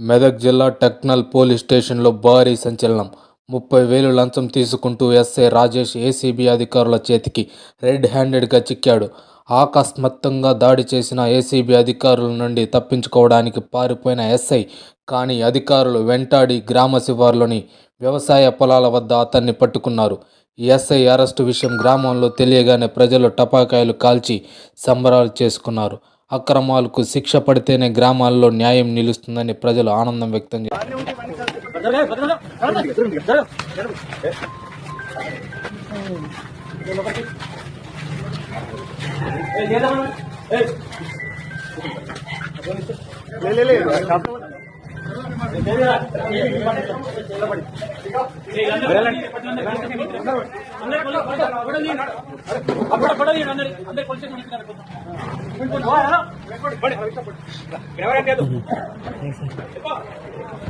మెదక్ జిల్లా టెక్నల్ పోలీస్ స్టేషన్లో భారీ సంచలనం. ముప్పై వేలు లంచం తీసుకుంటూ ఎస్ఐ రాజేష్ ఏసీబీ అధికారుల చేతికి రెడ్ హ్యాండెడ్గా చిక్కాడు. ఆకస్మికంగా దాడి చేసిన ఏసీబీ అధికారుల నుండి తప్పించుకోవడానికి పారిపోయిన ఎస్ఐ కానీ అధికారులు వెంటాడి గ్రామ శివార్లోని వ్యవసాయ పొలాల వద్ద అతన్ని పట్టుకున్నారు. ఈ ఎస్ఐ అరెస్టు విషయం గ్రామంలో తెలియగానే ప్రజలు టపాకాయలు కాల్చి సంబరాలు చేసుకున్నారు. అక్రమాలకు శిక్ష పడితేనే గ్రామాల్లో న్యాయం నిలుస్తుందని ప్రజలు ఆనందం వ్యక్తం చేశారు ¡Vamos! ¡Vamos! ¡Vamos! ¡Vamos!